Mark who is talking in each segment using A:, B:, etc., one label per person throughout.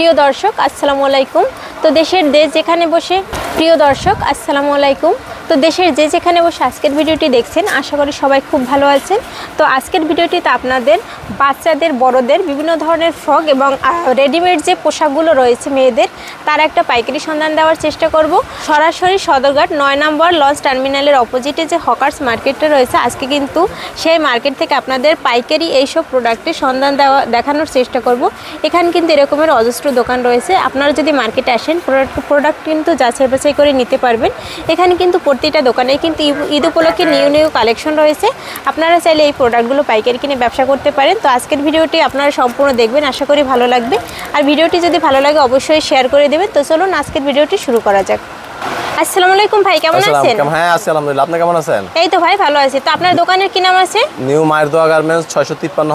A: প্রিয় দর্শক আসসালামু আলাইকুম। তো দেশের দেশ যেখানে বসে প্রিয় দর্শক আসসালামু আলাইকুম। তো দেশের যে যেখানে বসে আজকের ভিডিওটি দেখছেন, আশা করি সবাই খুব ভালো আছেন। তো আজকের ভিডিওটিতে আপনাদের, বাচ্চাদের, বড়দের বিভিন্ন ধরনের ফ্রক এবং রেডিমেড যে পোশাকগুলো রয়েছে মেয়েদের, তার একটা পাইকারি সন্ধান দেওয়ার চেষ্টা করব। সরাসরি সদরঘাট নয় নম্বর লঞ্চ টার্মিনালের অপোজিটে যে হকার্স মার্কেটটা রয়েছে, আজকে কিন্তু সেই মার্কেট থেকে আপনাদের পাইকারি এইসব প্রোডাক্টের সন্ধান দেওয়া, দেখানোর চেষ্টা করব। এখানে কিন্তু এরকমের অজস্র দোকান রয়েছে। আপনারা যদি মার্কেটে আসেন, প্রোডাক্ট প্রোডাক্ট কিন্তু যাচাই বাছাই করে নিতে পারবেন। এখানে কিন্তু প্রতিটা দোকানে কিন্তু ঈদ- উপলক্ষে নিউ নিউ কালেকশন রয়েছে। আপনারা চাইলে এই প্রোডাক্টগুলো পাইকারি কিনে ব্যবসা করতে পারেন। তো আজকের ভিডিওটি আপনারা সম্পূর্ণ দেখবেন আশা করি ভালো লাগবে। আর ভিডিওটি যদি ভালো লাগে অবশ্যই শেয়ার করে দেবেন। তো চলুন আজকের ভিডিওটি শুরু করা যাক। আসসালামু আলাইকুম ভাই কেমন আছেন?
B: হ্যাঁ আছি আলহামদুলিল্লাহ। আপনি কেমন আছেন?
A: এই তো ভাই ভালো আছি। তো আপনার দোকানের কি নাম আছে?
B: New garments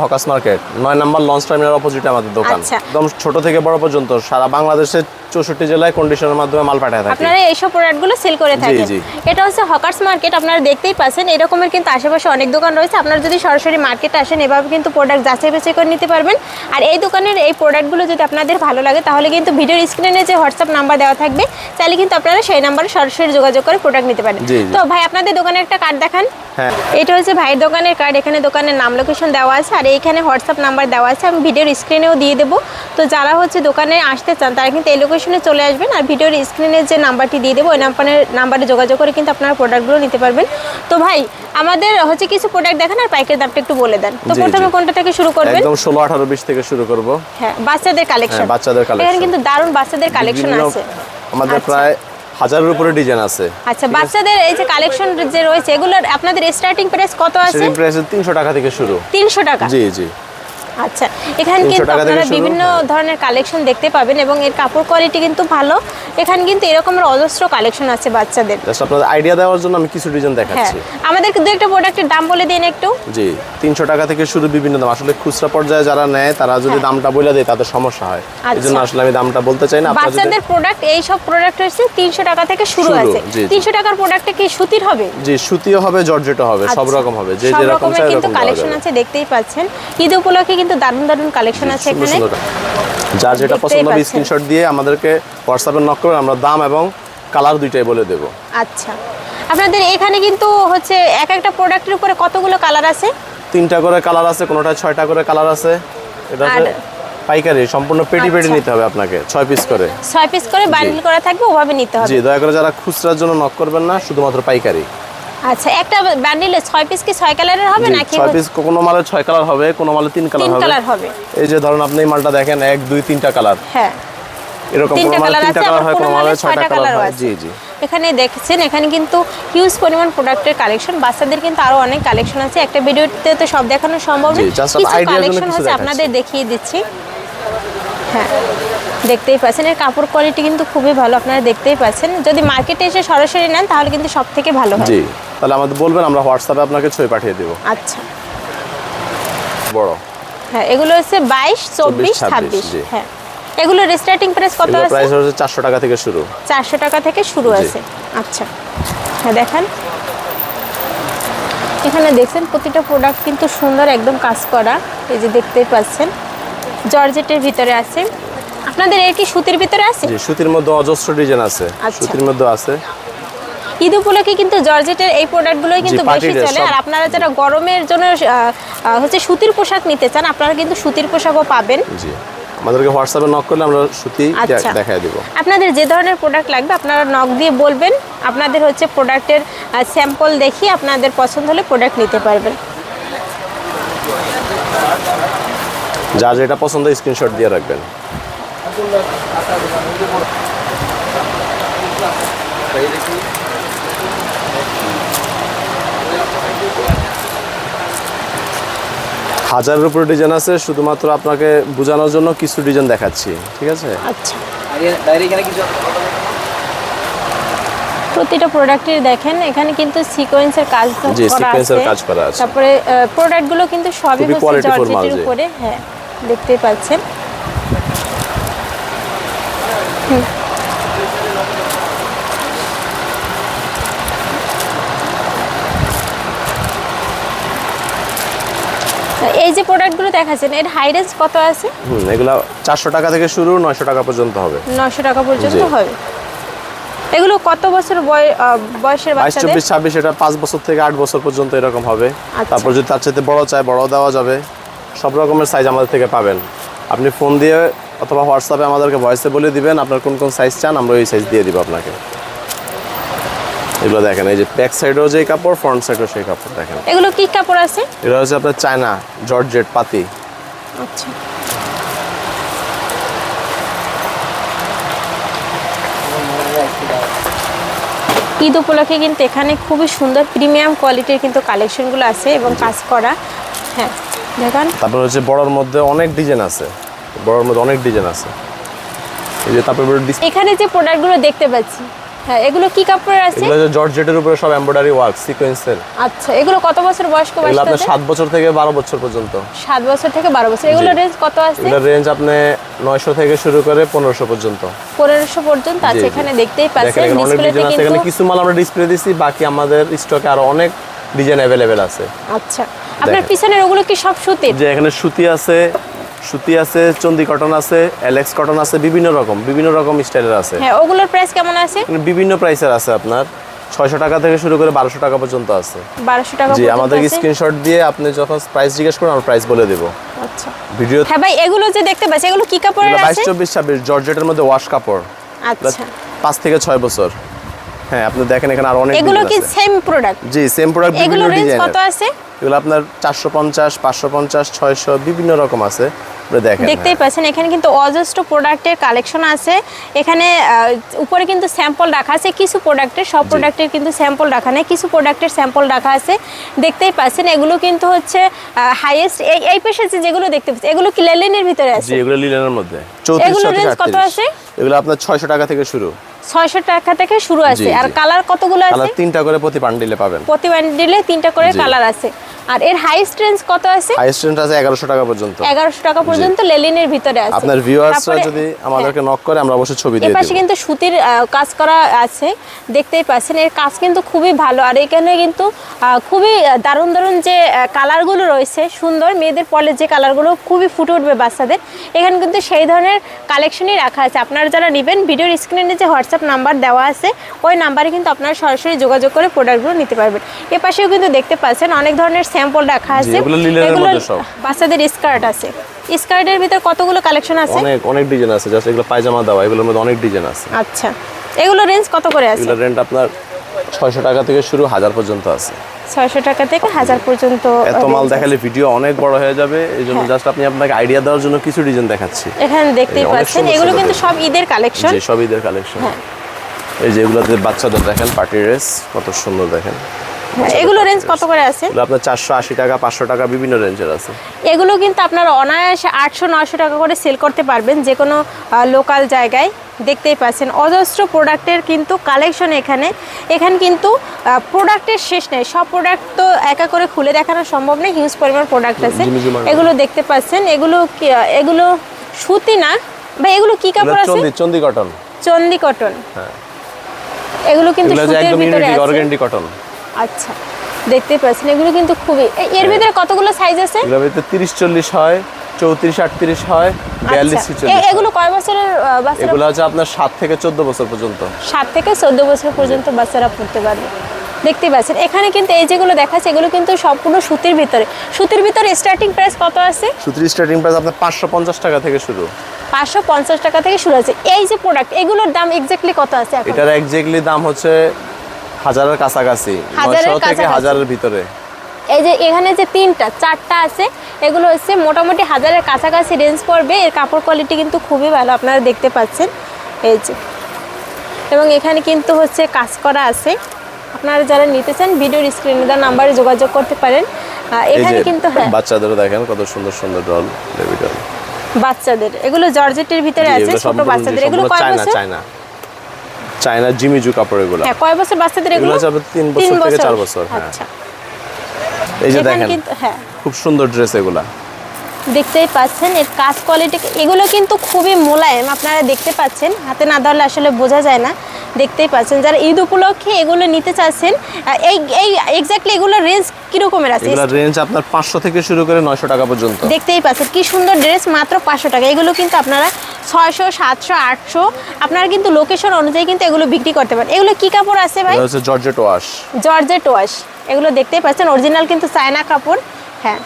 B: hawkers market. Number launch terminal অপোজিটে আমাদের দোকান।
A: আচ্ছা।
B: একদম ছোট থেকে বড় পর্যন্ত। সারা বাংলাদেশের চৌষট্টি জেলায় কন্ডিশনের মাধ্যমে মাল পাঠায় থাকি।
A: আপনারা এইসব প্রোডাক্টগুলো সেল করে থাকেন। এটা হচ্ছে হকার্স মার্কেট আপনারা দেখতেই পাচ্ছেন এরকমের কিন্তু আশেপাশে অনেক দোকান রয়েছে। আপনারা যদি সরাসরি মার্কেটে আসেন এভাবে কিন্তু প্রোডাক্ট যাচাই বাছাই করে নিতে পারবেন। আর এই দোকানের এই প্রোডাক্টগুলো যদি আপনাদের ভালো লাগে তাহলে কিন্তু ভিডিওর স্ক্রিনে যে হোয়াটসঅ্যাপ নাম্বার দেওয়া থাকবে তাহলে কিন্তু আপনারা সেই নাম্বারে সরাসরি যোগাযোগ করে প্রোডাক্ট নিতে পারেন। তো ভাই আপনাদের দোকানের একটা কার্ড দেখান।
B: হ্যাঁ।
A: এটা হচ্ছে ভাইয়ের দোকানের কার্ড এখানে দোকানের নাম লোকেশন দেওয়া আছে। আর এইখানে হোয়াটসঅ্যাপ নাম্বার দেওয়া আছে আমি ভিডিওর স্ক্রিনেও দিয়ে দেবো। তো যারা হচ্ছে দোকানে আসতে চান তারা কিন্তু এই লোকেশনে চলে আসবেন আর ভিডিওর স্ক্রিনের যে নাম্বারটি দিয়ে দেবো ওই নাম্বারের নাম্বারে যোগাযোগ করে কিন্তু আপনারা প্রোডাক্টগুলো নিতে পারবেন। তো ভাই আমাদের হচ্ছে কিছু প্রোডাক্ট দেখান আর পাইকের দামটা একটু বলে দেন। তো প্রথমে কোনটা থেকে শুরু করবেন?
B: একদম ষোলো আঠারো বিশ থেকে শুরু করব।
A: হ্যাঁ বাচ্চাদের কালেকশন
B: হ্যাঁ, বাচ্চাদের
A: এখানে কিন্তু দারুণ বাচ্চাদের কালেকশন আছে।
B: আমাদের
A: আচ্ছা।
B: প্রায় হাজারের উপরে ডিজাইন আছে।
A: আচ্ছা বাচ্চাদের এই যে কালেকশন যে রয়েছে এগুলোর আপনাদের স্টার্টিং প্রাইস কত আছে?
B: সেটিং প্রাইস তিনশো টাকা থেকে শুরু।
A: তিনশো টাকা।
B: জি জি।
A: আচ্ছা এখানে কিন্তু আপনারা বিভিন্ন
B: হ্যাঁ।
A: ধরনের কালেকশন দেখতে পাবেন এবং এর কাপড় কোয়ালিটি কিন্তু ভালো। এখানে কিন্তু এরকমের অজস্র কালেকশন আছে বাচ্চাদের।
B: জাস্ট আপনাদের আইডিয়া দেওয়ার জন্য আমি কিছু ডিজাইন
A: হ্যাঁ
B: দেখাচ্ছি
A: আমাদেরকে দু একটা প্রোডাক্টের দাম বলে দিন একটু।
B: জি তিনশো টাকা থেকে শুরু বিভিন্ন দাম। আসলে খুচরা পর্যায়ে যারা নেয় তারা যদি
A: হ্যাঁ।
B: দামটা বলে দেয় তাদের সমস্যা হয়।
A: আচ্ছা।
B: আসলে আমি দামটা বলতে চাই না।
A: বাচ্চাদের প্রোডাক্ট এই সব প্রোডাক্ট হচ্ছে তিনশো টাকা থেকে শুরু আছে।
B: জি, জি।
A: তিনশো টাকার প্রোডাক্টে কি সুতির হবে?
B: জি সুতিও হবে জর্জেটও হবে সব
A: আচ্ছা।
B: রকম হবে। যে যেরকম
A: রকমের
B: চাই
A: কিন্তু কালেকশন আছে দেখতেই পাচ্ছেন। ঈদ উপলক্ষে কিন্তু দারুণ দারুণ কালেকশন আছে এখানে।
B: যার যেটা পছন্দ হবে স্ক্রিনশট দিয়ে আমাদেরকে হোয়াটসঅ্যাপে নক করবেন আমরা দাম এবং কালার দুইটাই বলে দেব।
A: আচ্ছা। আপনাদের এখানে কিন্তু হচ্ছে এক একটা প্রোডাক্টের উপরে কতগুলো কালার আছে?
B: তিনটা করে কালার আছে কোনোটা ছয়টা করে কালার আছে। এটা পাইকারি সম্পূর্ণ পেটি পেটি
A: আচ্ছা।
B: নিতে হবে আপনাকে ছয় পিস করে।
A: ছয় পিস করে বান্ডিল করা থাকবে ওভাবে নিতে হবে।
B: জি দয়া করে যারা খুচরার জন্য নক করবেন না শুধুমাত্র পাইকারি।
A: আচ্ছা একটা বান্ডিলে ছয় পিস কি ছয় কালারের হবে নাকি
B: ছয় পিস কোনো মালে ছয় কালার হবে কোনো মালে তিন কালার
A: তিন
B: হবে।
A: কালার হবে।
B: এই যে ধরুন আপনি মালটা দেখেন এক দুই তিনটা কালার
A: হ্যাঁ।
B: এরকম
A: তিনটা
B: কোনো মালে
A: কালার আছে
B: কালার হয়
A: কোনো
B: কোনো
A: মালে
B: কালার হয়।
A: আছে।
B: জি জি।
A: এখানে দেখছেন এখানে কিন্তু হিউজ পরিমাণ প্রোডাক্টের কালেকশন বাচ্চাদের কিন্তু আরও অনেক কালেকশন আছে। একটা ভিডিওতে তো সব দেখানো সম্ভব
B: just
A: কিছু কালেকশন হচ্ছে আপনাদের দেখিয়ে দিচ্ছি। হ্যাঁ দেখতেই পাচ্ছেন এর কাপড় কোয়ালিটি কিন্তু খুবই ভালো আপনারা দেখতেই পাচ্ছেন। যদি মার্কেটে এসে সরাসরি নেন তাহলে কিন্তু সব থেকে ভালো হয়।
B: জি। তাহলে আমাদের বলবেন আমরা হোয়াটসঅ্যাপে আপনাকে ছবি পাঠিয়ে দেবো।
A: আচ্ছা।
B: বড়।
A: হ্যাঁ এগুলো হচ্ছে বাইশ চব্বিশ
B: 26,
A: ছাব্বিশ হ্যাঁ। এগুলোর স্টার্টিং প্রাইস কত আছে?
B: প্রাইস হচ্ছে চারশো টাকা থেকে শুরু।
A: চারশো টাকা থেকে শুরু আছে। আচ্ছা। হ্যাঁ দেখেন। এখানে দেখছেন প্রতিটা প্রোডাক্ট কিন্তু সুন্দর একদম কাজ করা। এই যে দেখতেই পাচ্ছেন জর্জেটের ভিতরে আছে। আপনাদের এর কি সুতির ভিতরে আছে?
B: জি সুতির মধ্যে অজস্র ডিজাইন আছে।
A: আচ্ছা।
B: সুতির মধ্যে আছে।
A: ঈদ উপলক্ষে কিন্তু জর্জেটের এই প্রোডাক্টগুলোই কিন্তু বেশি চলে। আর আপনারা যারা গরমের জন্য হচ্ছে সুতির পোশাক নিতে চান আপনারা কিন্তু সুতির পোশাকও পাবেন।
B: জি। আমাদেরকে হোয়াটসঅ্যাপে নক করলে আমরা সুতি
A: আচ্ছা।
B: দেখায় দিব।
A: আপনাদের যে ধরনের প্রোডাক্ট লাগবে আপনারা নক দিয়ে বলবেন। আপনাদের হচ্ছে প্রোডাক্টের স্যাম্পল দেখিয়ে আপনাদের পছন্দ হলে প্রোডাক্ট নিতে পারবেন।
B: যার যেটা পছন্দ স্ক্রিনশট দিয়ে রাখবেন। হাজারের উপরে ডিজাইন আছে শুধুমাত্র আপনাকে বোঝানোর জন্য কিছু ডিজাইন দেখাচ্ছি ঠিক আছে?
A: আচ্ছা। প্রতিটা প্রোডাক্টের দেখেন এখানে কিন্তু সিকোয়েন্সের কাজ
B: জি,
A: করা আছে।
B: কাজ করা আছে।
A: তারপরে প্রোডাক্টগুলো কিন্তু সবই হচ্ছে জর্জেটের উপরে। হ্যাঁ দেখতেই পাচ্ছেন। হুম। এই যে প্রোডাক্টগুলো দেখাচ্ছেন এর হাই রেঞ্জ কত আছে?
B: হুম এগুলো চারশো টাকা থেকে শুরু নয়শো টাকা পর্যন্ত হবে।
A: নশো টাকা পর্যন্ত। হবে? এগুলো কত বছর বয়সের বাচ্চাদের?
B: চব্বিশ ছাব্বিশ এটা পাঁচ বছর থেকে আট বছর পর্যন্ত এরকম হবে।
A: আচ্ছা।
B: তারপর যদি তার চাইতে বড় চায় বড় দেওয়া যাবে। সব রকমের সাইজ আমাদের থেকে পাবেন। আপনি ফোন দিয়ে অথবা হোয়াটসঅ্যাপে আমাদেরকে ভয়েসে বলে দিবেন আপনার কোন কোন সাইজ চান আমরা ওই সাইজ দিয়ে দিব আপনাকে। এগুলো দেখেন এই যে ব্যাক সাইডেও যেই কাপড় ফ্রন্ট সাইডেও সেই কাপড় দেখেন।
A: এগুলো কি কাপড় আছে?
B: এটা হচ্ছে আপনার চায়না জর্জেট পাতি।
A: আচ্ছা। ঈদ উপলক্ষে কিন্তু এখানে খুবই সুন্দর প্রিমিয়াম কোয়ালিটির কিন্তু কালেকশনগুলো আছে এবং কাজ করা। হ্যাঁ দেখেন।
B: তারপর হচ্ছে বড়র মধ্যে অনেক ডিজাইন আছে। বড়র মধ্যে অনেক ডিজাইন আছে। এই যে তারপর
A: এখানে যে প্রোডাক্টগুলো দেখতে পাচ্ছি হ্যাঁ এগুলো কি কাপড়ের আছে?
B: এগুলো জর্জেটের উপরে সব এমব্রয়ডারি ওয়ার্ক সিকোয়েন্সের
A: আচ্ছা এগুলো কত বছর বয়স্ক
B: এগুলো আপনার
A: বাচ্চাদের
B: সাত বছর থেকে বারো বছর পর্যন্ত।
A: সাত বছর থেকে বারো বছর। এগুলো রেঞ্জ কত আছে?
B: এগুলোর রেঞ্জ আপনি নয়শো থেকে শুরু করে পনেরোশো পর্যন্ত।
A: পনেরোশো পর্যন্ত আছে। এখানে দেখতেই পাচ্ছেন ডিসপ্লেতে
B: আছে। এখানে কিছু মাল আমরা ডিসপ্লে দিছি বাকি আমাদের স্টকে আরও অনেক ডিজাইন অ্যাভেলেবেল আছে।
A: আচ্ছা আপনার। পিছনের ওগুলো কি সব সুতির?
B: যে এখানে সুতি আছে সুতি আছে চন্দি কটন আছে এলেক্স কটন আছে বিভিন্ন রকম বিভিন্ন রকম স্টাইলের আছে।
A: হ্যাঁ ওগুলোর প্রাইস কেমন আছে?
B: বিভিন্ন প্রাইসের আছে আপনার। ছয়শো টাকা থেকে শুরু করে বারোশো টাকা পর্যন্ত আছে।
A: বারোশো টাকা
B: জি আমাদের স্ক্রিনশট দিয়ে আপনি যখন প্রাইস জিজ্ঞেস করুন আমরা প্রাইস বলে দেবো।
A: আচ্ছা।
B: ভিডিও
A: হ্যাঁ ভাই এগুলো যে দেখতে পাচ্ছি এগুলো কি কাপড়ের
B: বাইশ চব্বিশ ছাব্বিশ জর্জেটের মধ্যে ওয়াশ কাপড়।
A: আচ্ছা।
B: পাঁচ থেকে ছয় বছর। হ্যাঁ আপনি দেখেন এখানে আরও অনেক
A: এগুলো কি
B: আছে।
A: সেম প্রোডাক্ট
B: জি সেম প্রোডাক্ট
A: এগুলো
B: বিভিন্ন
A: রেঞ্জ কত আছে?
B: এগুলো আপনার চারশো পঞ্চাশ পাঁচশো পঞ্চাশ ছয়শো বিভিন্ন রকম আছে।
A: দেখতেই পাচ্ছেন এখানে কিন্তু অজস্র প্রোডাক্টের কালেকশন আছে। এখানে উপরে কিন্তু স্যাম্পল রাখা আছে কিছু প্রোডাক্টের সব প্রোডাক্টের কিন্তু স্যাম্পল রাখা নেই কিছু প্রোডাক্টের স্যাম্পল রাখা আছে। দেখতেই পাচ্ছেন এগুলো কিন্তু হচ্ছে হাইয়েস্ট এই এই পেশে যেগুলো দেখতে পাচ্ছি এগুলো কি লেলিনের ভিতরে
B: জি
A: আছে
B: এগুলো লিলেনের মধ্যে।
A: এগুলো range কত আছে?
B: এগুলো আপনার ছয়শো টাকা থেকে শুরু।
A: ছয়শো টাকা থেকে শুরু আছে। আর কালার কতগুলো আছে?
B: তিনটা করে প্রতি বান্ডিলে পাবেন।
A: প্রতি বান্ডিলে তিনটা করে কালার আছে। আর এর হাইস্ট রেঞ্জ কত আছে?
B: হাইস্ট রেঞ্জ আছে এগারোশো টাকা পর্যন্ত।
A: এগারোশো টাকা পর্যন্ত লেলিনের ভিতরে আছে।
B: আপনার ভিউয়ার্সরা যদি আমাদেরকে নক করে আমরা অবশ্যই ছবি দিয়ে
A: পাশে
B: দিব।
A: কিন্তু সুতির কাজ করা আছে দেখতেই পাচ্ছেন। এর কাজ কিন্তু খুবই ভালো। আর এখানে কিন্তু খুবই দারুণ দারুণ যে কালারগুলো রয়েছে সুন্দর। মেয়েদের পলে যে কালারগুলো খুবই ফুটে উঠবে বাচ্চাদের। এখানে কিন্তু সেই ধরনের কালেকশনই রাখা আছে। আপনারা যারা নেবেন ভিডিওর স্ক্রিনে যে হোয়াটসঅ্যাপ নাম্বার দেওয়া আছে ওই নাম্বারে কিন্তু আপনারা সরাসরি যোগাযোগ করে প্রোডাক্টগুলো নিতে পারবেন। এ পাশেও কিন্তু দেখতে পাচ্ছেন অনেক ধরনের স্যাম্পল রাখা আছে।
B: এগুলো লিনেনের মধ্যে সব।
A: বাচ্চাদের স্কার্ট আছে। স্কার্টের ভিতর কতগুলো কালেকশন আছে?
B: অনেক অনেক ডিজাইন আছে। জাস্ট এগুলো পায়জামা দেওয়া এগুলোর মধ্যে অনেক ডিজাইন আছে।
A: আচ্ছা। এগুলো রেঞ্জ কত করে আছে?
B: এগুলোর রেন্ট আপনার ছয়শো টাকা থেকে শুরু হাজার পর্যন্ত আছে।
A: ছয়শো টাকা থেকে হাজার পর্যন্ত
B: এত মাল দেখালে ভিডিও অনেক বড় হয়ে যাবে। এই জন্য
A: হ্যাঁ।
B: জাস্ট আপনি আপনাকে আইডিয়া দেওয়ার জন্য কিছু ডিজাইন দেখাচ্ছি।
A: এখানে দেখতেই পাচ্ছেন এগুলো কিন্তু সব ঈদের কালেকশন
B: যে সব ঈদের কালেকশন
A: হ্যাঁ।
B: এই যে এগুলোতে বাচ্চাদের দেখেন পার্টি ড্রেস কত সুন্দর দেখেন।
A: এগুলো রেঞ্জ কত করে আছে?
B: আপনার চারশো আশি টাকা পাঁচশো টাকা বিভিন্ন রেঞ্জের আছে।
A: এগুলো কিন্তু আপনারা অনায়াসে আটশো নয়শো টাকা করে সেল করতে পারবেন যে কোনো লোকাল জায়গায়। দেখতেই পাচ্ছেন অজস্র প্রোডাক্টের কিন্তু কালেকশন এখানে। এখানে কিন্তু প্রোডাক্টের শেষ নেই। সব প্রোডাক্ট তো একা করে খুলে দেখানো সম্ভব নেই হিউজ পরিমাণ প্রোডাক্ট আছে। এগুলো দেখতে পাচ্ছেন এগুলো এগুলো সুতি না? ভাই এগুলো কি কাপড় আছে?
B: চন্দি চন্দি কটন
A: চন্দি কটন
B: হ্যাঁ।
A: এগুলো কিন্তু সুতির ভিতরে আছে।
B: অর্গেন্ডি কটন
A: আচ্ছা দেখতে পাচ্ছেন এগুলো কিন্তু খুবই এর ভিতরে কতগুলো সাইজ আছে?
B: এগুলো ভিতরে তিরিশ চল্লিশ হয় চৌত্রিশ আটত্রিশ হয় বিয়াল্লিশ
A: আচ্ছা,
B: ছিচল্লিশ
A: এ- এগুলো কয় বছরের আহ, বাচ্চারা?
B: এগুলো হচ্ছে আপনার সাত থেকে চোদ্দ বছর পর্যন্ত।
A: সাত থেকে চোদ্দ বছর পর্যন্ত বাচ্চারা পড়তে পারবে। দেখতে পাচ্ছেন এখানে কিন্তু এই যেগুলো দেখাচ্ছে এগুলো কিন্তু সম্পূর্ণ সুতির ভিতরে। সুতির ভিতরে স্টার্টিং প্রাইস কত আছে?
B: সুতির স্টার্টিং প্রাইস আপনার পাঁচশো পঞ্চাশ টাকা থেকে শুরু।
A: পাঁচশো পঞ্চাশ টাকা থেকে শুরু আছে। এই যে প্রোডাক্ট এগুলোর দাম এক্স্যাক্টলি কত আছে
B: এটার একজ্যাক্টলি দাম হচ্ছে হাজারের কাছাকাছি
A: হাজারের
B: নয়শো থেকে হাজারের ভিতরে।
A: এই যে এখানে যে তিনটা চারটা আছে এগুলো হচ্ছে মোটামুটি হাজারের কাছাকাছি রেঞ্জ পড়বে। এর কাপড় কোয়ালিটি কিন্তু খুবই ভালো আপনারা দেখতে পাচ্ছেন। এই যে। এবং এখানে কিন্তু হচ্ছে কাজ করা আছে। আপনারা যারা নিতে চান ভিডিওর স্ক্রিনে দেওয়া নাম্বারে যোগাযোগ করতে পারেন। এখানে কিন্তু হ্যাঁ।
B: বাচ্চাদেরও দেখেন কত সুন্দর সুন্দর ডল বেবি ডল
A: বাচ্চাদের এগুলো জর্জেটের ভিতরে আছে ছোট বাচ্চাদের। এগুলো কয় বছর?
B: চায়না। চায়না জিমিজু কাপড় এগুলো।
A: হ্যাঁ কয় বছর বাচ্চাদের
B: এগুলো?
A: এগুলো
B: আপনার তিন বছর থেকে চার বছর হ্যাঁ।
A: আচ্ছা।
B: এই যে দেখেন
A: হ্যাঁ।
B: খুব সুন্দর ড্রেস এগুলা।
A: দেখতেই পাচ্ছেন এর কাজ কোয়ালিটি এগুলো কিন্তু খুবই মোলায়েম আপনারা দেখতে পাচ্ছেন। হাতে না ধরলে আসলে বোঝা যায় না। দেখতেই পাচ্ছেন যারা ঈদ উপলক্ষে এগুলো নিতে চাচ্ছেন এই এই এক্স্যাক্টলি এগুলোর রেঞ্জ কিরকমের আছে?
B: এগুলোর রেঞ্জ আপনার পাঁচশো থেকে শুরু করে নয়শো টাকা পর্যন্ত।
A: দেখতেই পাচ্ছেন কি সুন্দর ড্রেস মাত্র পাঁচশো টাকা। এগুলো কিন্তু আপনারা ছয়শো সাতশো আটশো। আপনারা কিন্তু লোকেশন অনুযায়ী কিন্তু এগুলো বিক্রি করতে পারেন। এগুলো কি কাপড় আছে ভাই?
B: জর্জেট ওয়াশ
A: জর্জেট ওয়াশ এগুলো দেখতেই পাচ্ছেন অরিজিনাল কিন্তু চায়না কাপড়। হ্যাঁ।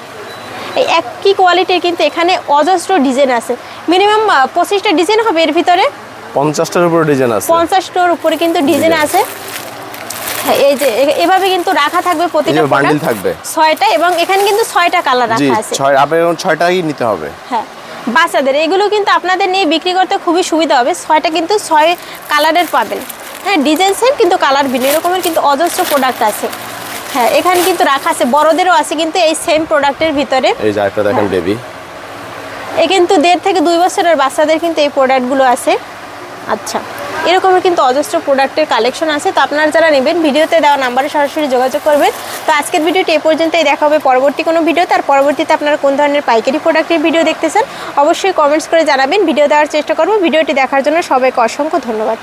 A: এই একই কোয়ালিটির কিন্তু এখানে অজস্র ডিজাইন আছে। মিনিমাম পঁচিশটা ডিজাইন হবে এর ভিতরে?
B: পঞ্চাশটার উপরে ডিজাইন আছে।
A: পঞ্চাশটার উপরে কিন্তু ডিজাইন আছে। হ্যাঁ, এই যে এভাবে কিন্তু রাখা থাকবে প্রতিটা
B: বান্ডিল থাকবে।
A: ছয়টা এবং এখানে কিন্তু ছয়টা কালার রাখা আছে।
B: ছয় আপনি ছয়টাই নিতে হবে।
A: হ্যাঁ। বাচ্চাদের এগুলো কিন্তু আপনাদের নিয়ে বিক্রি করতে খুবই সুবিধা হবে। ছয়টা কিন্তু ছয় কালারের পাবেন। হ্যাঁ ডিজাইন সেম কিন্তু কালার ভিন্ন এরকমের কিন্তু অজস্র প্রোডাক্ট আছে। হ্যাঁ এখানে কিন্তু রাখা আছে বড়দেরও আছে কিন্তু এই সেম প্রোডাক্টের ভিতরে।
B: এই যে একটা দেখেন
A: হ্যাঁ।
B: বেবি
A: এ কিন্তু দেড় থেকে দুই বছরের বাচ্চাদের কিন্তু এই প্রোডাক্টগুলো আছে। আচ্ছা। এরকমের কিন্তু অজস্র প্রোডাক্টের কালেকশন আছে। তো আপনারা যারা নেবেন, ভিডিওতে দেওয়া নাম্বারে সরাসরি যোগাযোগ করবেন। তো আজকের ভিডিওটি এ পর্যন্তই। দেখা হবে পরবর্তী কোনো ভিডিও তার পরবর্তীতে আপনারা কোন ধরনের পাইকারি প্রোডাক্টের ভিডিও দেখতে চান অবশ্যই কমেন্টস করে জানাবেন। ভিডিও দেওয়ার চেষ্টা করব। ভিডিওটি দেখার জন্য সবাইকে অসংখ্য ধন্যবাদ।